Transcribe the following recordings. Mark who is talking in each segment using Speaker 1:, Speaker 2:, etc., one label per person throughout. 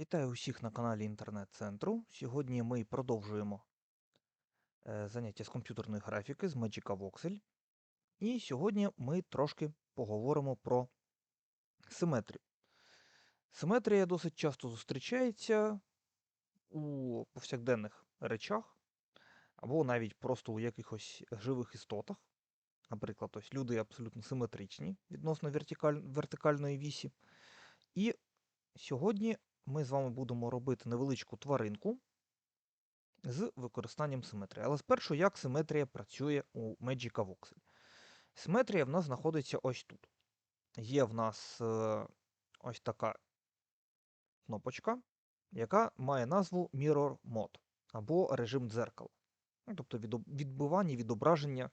Speaker 1: Вітаю усіх на каналі інтернет-центру. Сьогодні ми продовжуємо е, заняття з комп'ютерної графіки з Magica Voxel. І сьогодні ми трошки поговоримо про симетрію. Симетрія досить часто зустрічається у повсякденних речах, або навіть просто у якихось живих істотах. Наприклад, ось люди абсолютно симетричні відносно вертикаль... вертикальної вісі. І сьогодні ми з вами будемо робити невеличку тваринку з використанням симетрії. Але спершу, як симетрія працює у Magica Voxel. Симетрія в нас знаходиться ось тут. Є в нас е, ось така кнопочка, яка має назву Mirror Mode або режим дзеркала. Ну, Тобто відбивання, відображення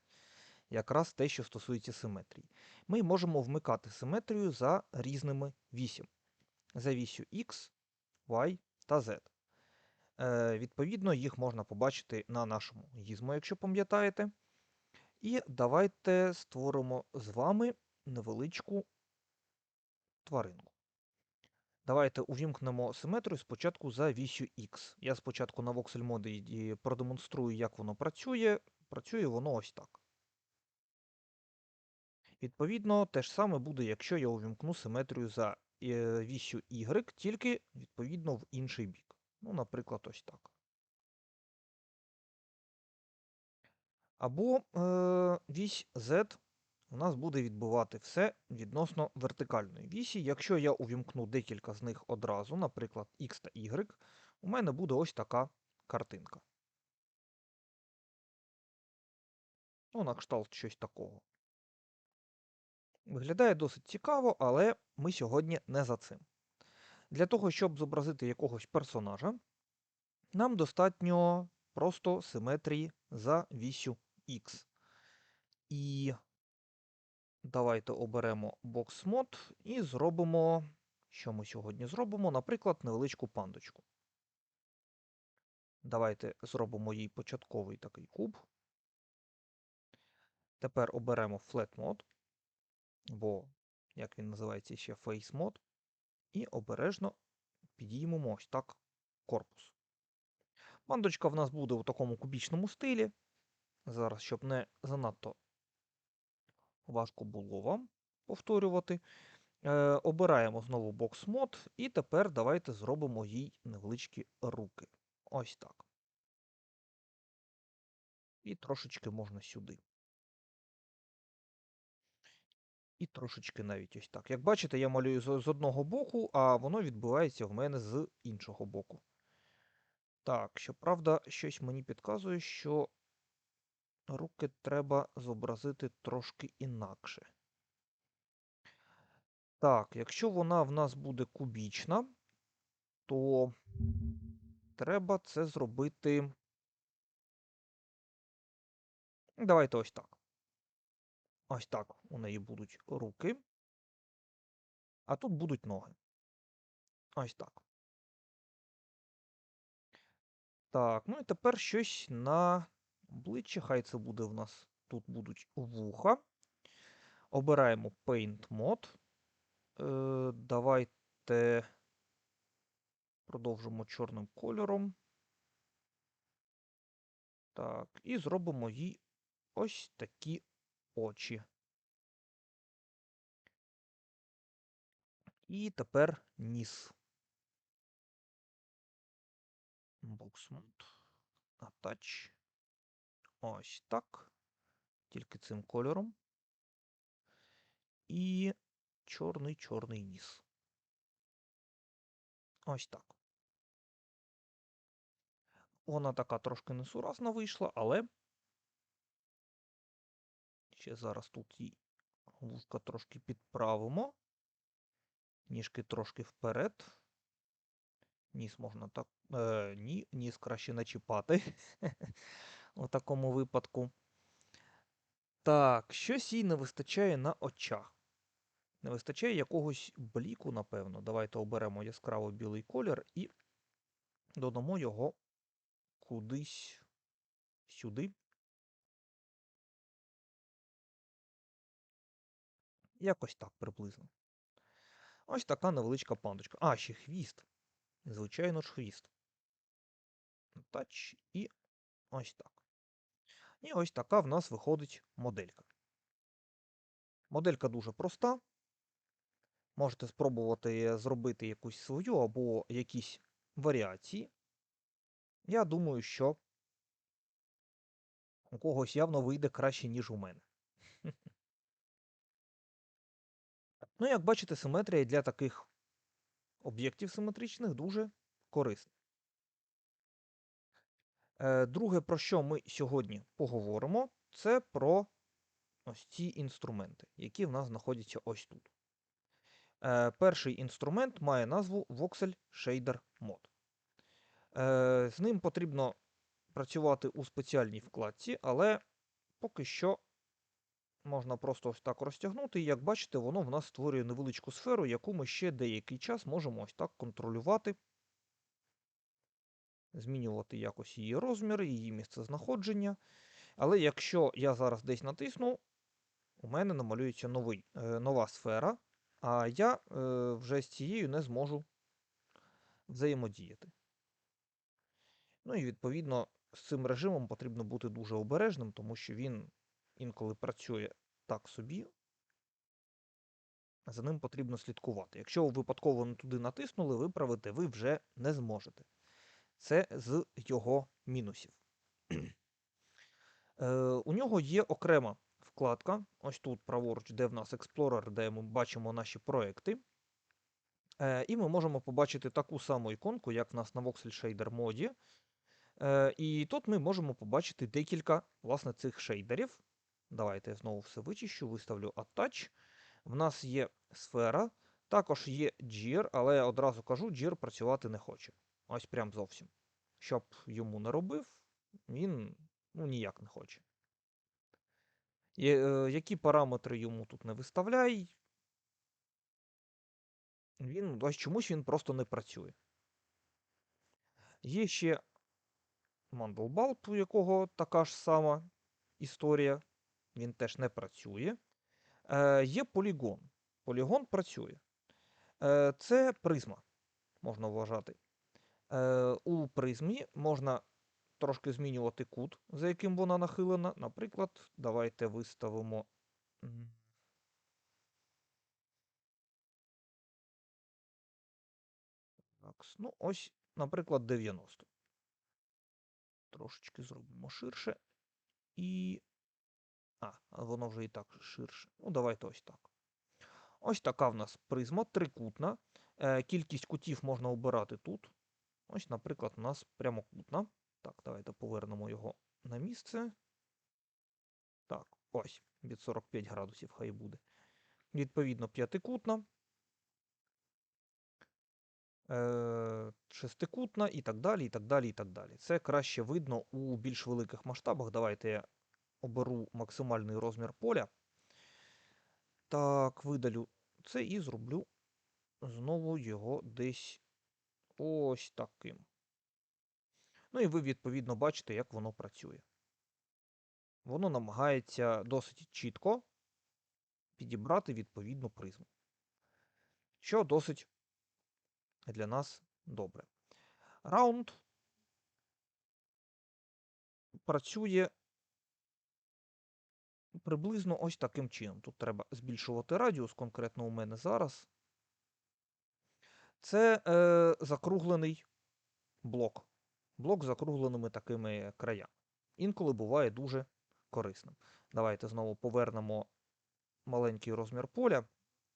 Speaker 1: якраз те, що стосується симетрії. Ми можемо вмикати симетрію за різними вісями. За вісю X, Y та Z. Е, Відповідно, їх можна побачити на нашому гізмо, якщо пам'ятаєте. І давайте створимо з вами невеличку тваринку. Давайте увімкнемо симетрію спочатку за вісю X. Я спочатку на voxel моді продемонструю, як воно працює. Працює воно ось так. Відповідно, те ж саме буде, якщо я увімкну симетрію за вісю Y, тільки, відповідно, в інший бік. Ну, наприклад, ось так. Або е, вісь Z у нас буде відбувати все відносно вертикальної вісі. Якщо я увімкну декілька з них одразу, наприклад, X та Y, у мене буде ось така картинка. Ну, на кшталт щось такого. Виглядає досить цікаво, але ми сьогодні не за цим. Для того, щоб зобразити якогось персонажа, нам достатньо просто симетрії за вісю X. І давайте оберемо Box Mode і зробимо, що ми сьогодні зробимо, наприклад, невеличку пандочку. Давайте зробимо їй початковий такий куб. Тепер оберемо Flat Mode бо, як він називається ще Face Mode, і обережно підіймемо ось так корпус. Бандочка в нас буде у такому кубічному стилі. Зараз, щоб не занадто важко було вам повторювати. Е, Обираємо знову Box Mode, і тепер давайте зробимо їй невеличкі руки. Ось так. І трошечки можна сюди. І трошечки навіть ось так. Як бачите, я малюю з, одного боку, а воно відбувається в мене з іншого боку. Так, щоправда, щось мені підказує, що руки треба зобразити трошки інакше. Так, якщо вона в нас буде кубічна, то треба це зробити. Давайте ось так. Ось так у неї будуть руки. А тут будуть ноги. Ось так. Так, ну і тепер щось на обличчя. Хай це буде в нас. Тут будуть вуха. Обираємо Paint Mode. Е, Давайте продовжимо чорним кольором. Так, і зробимо їй ось такі очі. І тепер ніс. Боксмонт. Атач. Ось так. Тільки цим кольором. І чорний-чорний ніс. Ось так. Вона така трошки несуразна вийшла, але Ще зараз тут її вушка трошки підправимо. Ніжки трошки вперед. Ніс можна так. Е, Ні, ніс краще начіпати у такому випадку. Так, щось їй не вистачає на очах. Не вистачає якогось бліку, напевно. Давайте оберемо яскраво білий колір і додамо його кудись сюди. Якось так приблизно. Ось така невеличка пандочка. А, ще хвіст. звичайно ж, хвіст. Тач і ось так. І ось така в нас виходить моделька. Моделька дуже проста. Можете спробувати зробити якусь свою або якісь варіації. Я думаю, що у когось явно вийде краще, ніж у мене. Ну, як бачите, симетрія для таких об'єктів симетричних дуже корисна. Е, Друге, про що ми сьогодні поговоримо, це про ось ці інструменти, які в нас знаходяться ось тут. Е, Перший інструмент має назву Voxel Shader Mod. Е, З ним потрібно працювати у спеціальній вкладці, але поки що можна просто ось так розтягнути. І як бачите, воно в нас створює невеличку сферу, яку ми ще деякий час можемо ось так контролювати, змінювати якось її розміри, її місце знаходження. Але якщо я зараз десь натисну, у мене намалюється новий, е, нова сфера, а я е, вже з цією не зможу взаємодіяти. Ну і відповідно з цим режимом потрібно бути дуже обережним, тому що він інколи працює так собі. За ним потрібно слідкувати. Якщо ви випадково не туди натиснули, виправити ви вже не зможете. Це з його мінусів. Е, У нього є окрема вкладка. Ось тут праворуч, де в нас Explorer, де ми бачимо наші проекти. Е, І ми можемо побачити таку саму іконку, як в нас на Voxel Shader моді. Е, І тут ми можемо побачити декілька власне, цих шейдерів. Давайте я знову все вичищу, виставлю Attach. В нас є сфера, також є GIR, але я одразу кажу, GIR працювати не хоче. Ось прям зовсім. Щоб йому не робив, він ну, ніяк не хоче. Є, е, які параметри йому тут не виставляй, він ось чомусь він просто не працює. Є ще Mandelbalt, у якого така ж сама історія. Він теж не працює. Е, Є полігон. Полігон працює. Е, Це призма, можна вважати. Е, У призмі можна трошки змінювати кут, за яким вона нахилена. Наприклад, давайте виставимо. Ну, ось, наприклад, 90. Трошечки зробимо ширше. І. А, воно вже і так ширше. Ну, давайте ось так. Ось така в нас призма трикутна. Е, Кількість кутів можна обирати тут. Ось, наприклад, у нас прямокутна. Так, давайте повернемо його на місце. Так, ось, від 45 градусів хай буде. Відповідно, п'ятикутна, е, шестикутна і так далі, і так далі, і так далі. Це краще видно у більш великих масштабах. Давайте я оберу максимальний розмір поля. Так, видалю це і зроблю знову його десь ось таким. Ну і ви, відповідно, бачите, як воно працює. Воно намагається досить чітко підібрати відповідну призму. Що досить для нас добре. Раунд працює приблизно ось таким чином. Тут треба збільшувати радіус, конкретно у мене зараз. Це е, закруглений блок. Блок з закругленими такими краями. Інколи буває дуже корисним. Давайте знову повернемо маленький розмір поля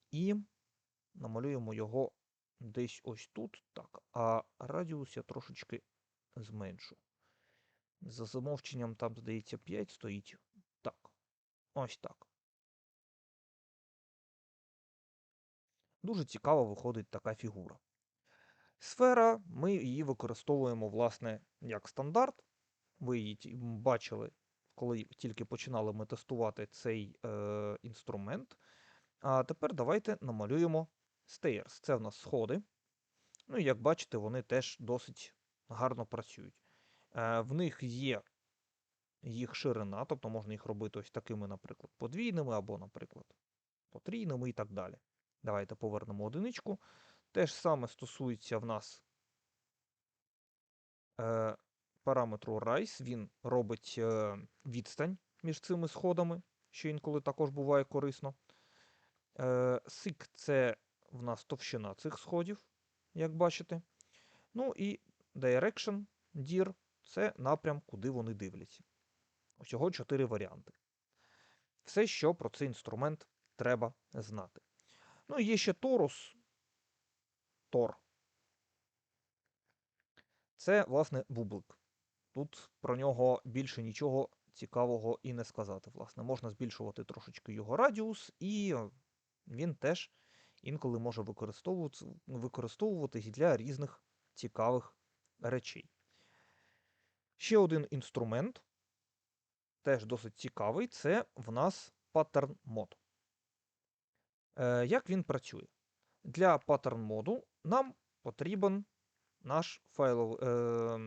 Speaker 1: і намалюємо його десь ось тут. Так, а радіус я трошечки зменшу. За замовченням там, здається, 5 стоїть. Ось так. Дуже цікаво виходить така фігура. Сфера, ми її використовуємо, власне, як стандарт. Ви її бачили, коли тільки починали ми тестувати цей е, інструмент. А тепер давайте намалюємо stairs. Це в нас сходи. Ну і як бачите, вони теж досить гарно працюють. Е, в них є їх ширина, тобто можна їх робити ось такими, наприклад, подвійними або, наприклад, потрійними і так далі. Давайте повернемо одиничку. Те ж саме стосується в нас е, параметру rise він робить е, відстань між цими сходами, що інколи також буває корисно. Е, Sik – це в нас товщина цих сходів, як бачите. Ну і direction, dir – це напрям, куди вони дивляться. Усього чотири варіанти. Все, що про цей інструмент треба знати. Ну і є ще торус. Тор. Це, власне, бублик. Тут про нього більше нічого цікавого і не сказати. Власне, можна збільшувати трошечки його радіус, і він теж інколи може використовуватись, для різних цікавих речей. Ще один інструмент, теж досить цікавий, це в нас Pattern Mod. Е, Як він працює? Для Pattern моду нам потрібен наш файловий е,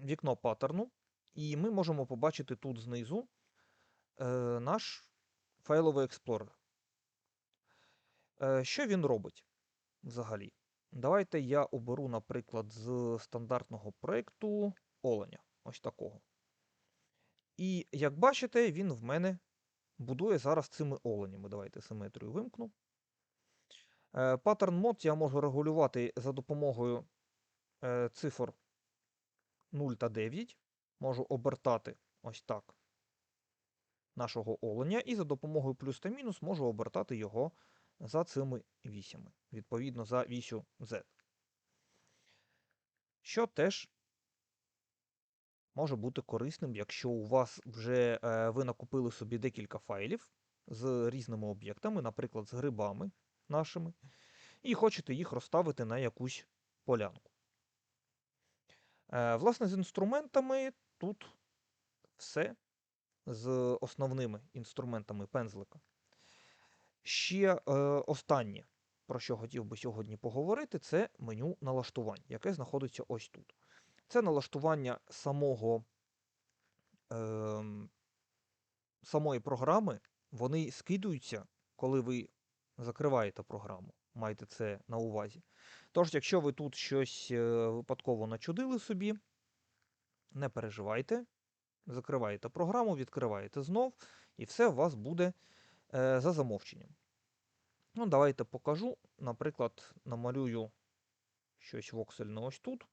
Speaker 1: вікно паттерну, і ми можемо побачити тут знизу е, наш файловий експлорер. Е, Що він робить взагалі? Давайте я оберу, наприклад, з стандартного проєкту оленя. Ось такого. І як бачите, він в мене будує зараз цими оленями. Давайте симетрію вимкну. Е, Pattern мод я можу регулювати за допомогою е, цифр 0 та 9. Можу обертати ось так нашого оленя, і за допомогою плюс та мінус можу обертати його за цими вісями, відповідно за вісю Z. Що теж може бути корисним, якщо у вас вже е, ви накупили собі декілька файлів з різними об'єктами, наприклад, з грибами нашими, і хочете їх розставити на якусь полянку. Е, Власне, з інструментами тут все з основними інструментами пензлика. Ще е, останнє, про що хотів би сьогодні поговорити, це меню налаштувань, яке знаходиться ось тут. Це налаштування самого, е, самої програми, вони скидуються, коли ви закриваєте програму. Майте це на увазі. Тож, якщо ви тут щось е, випадково начудили собі, не переживайте, закриваєте програму, відкриваєте знов, і все у вас буде е, за замовченням. Ну, Давайте покажу. Наприклад, намалюю щось воксельне ось тут.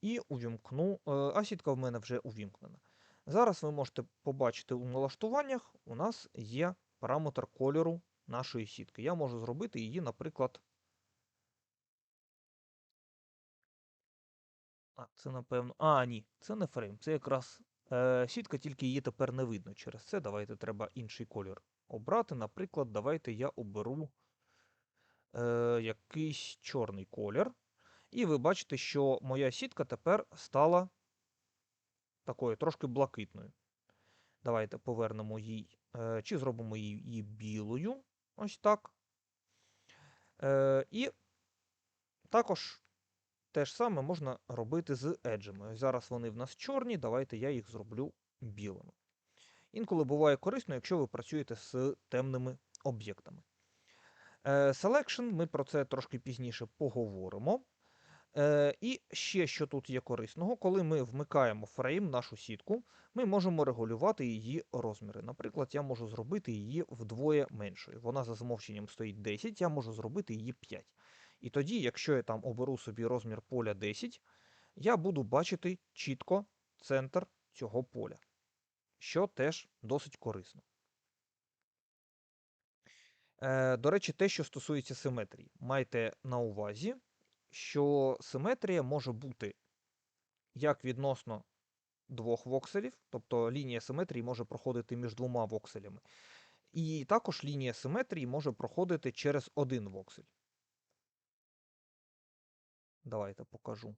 Speaker 1: І увімкну. е, А сітка в мене вже увімкнена. Зараз ви можете побачити у налаштуваннях, у нас є параметр кольору нашої сітки. Я можу зробити її, наприклад. А, це напевно. А, ні, це не фрейм. Це якраз е, сітка, тільки її тепер не видно. Через це давайте треба інший колір обрати. Наприклад, давайте я оберу е, якийсь чорний колір. І ви бачите, що моя сітка тепер стала такою трошки блакитною. Давайте повернемо їй, е, чи зробимо її білою. Ось так. Е, І також те ж саме можна робити з еджами. Зараз вони в нас чорні, давайте я їх зроблю білими. Інколи буває корисно, якщо ви працюєте з темними об'єктами. Е, Selection, ми про це трошки пізніше поговоримо. Е, І ще що тут є корисного, коли ми вмикаємо фрейм, нашу сітку, ми можемо регулювати її розміри. Наприклад, я можу зробити її вдвоє меншою. Вона за замовченням стоїть 10, я можу зробити її 5. І тоді, якщо я там оберу собі розмір поля 10, я буду бачити чітко центр цього поля, що теж досить корисно. Е, До речі, те, що стосується симетрії, майте на увазі, що симетрія може бути як відносно двох вокселів, тобто лінія симетрії може проходити між двома вокселями. І також лінія симетрії може проходити через один воксель. Давайте покажу.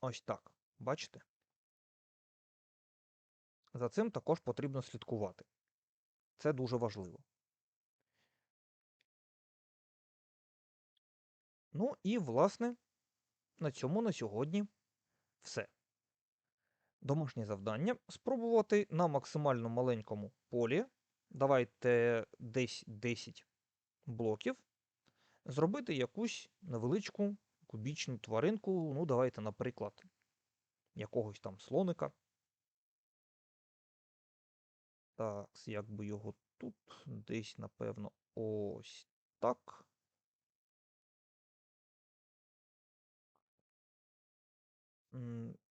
Speaker 1: Ось так. Бачите? За цим також потрібно слідкувати. Це дуже важливо. Ну і, власне, на цьому на сьогодні все. Домашнє завдання спробувати на максимально маленькому полі. Давайте десь 10 блоків. Зробити якусь невеличку кубічну тваринку, ну, давайте, наприклад, якогось там слоника. Так, як би його тут десь, напевно, ось так.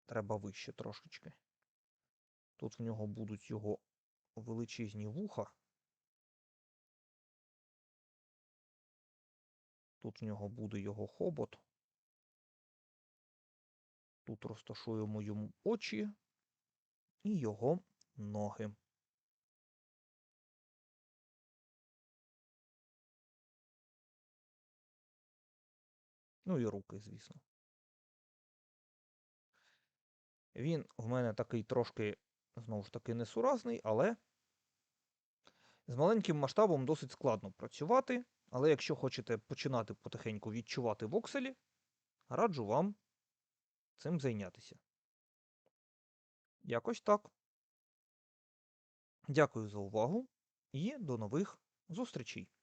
Speaker 1: Треба вище трошечки. Тут в нього будуть його величезні вуха. Тут в нього буде його хобот. Тут розташуємо йому очі і його ноги. Ну і руки, звісно. Він в мене такий трошки, знову ж таки, несуразний, але з маленьким масштабом досить складно працювати. Але якщо хочете починати потихеньку відчувати вокселі, раджу вам цим зайнятися. Якось так. Дякую за увагу і до нових зустрічей!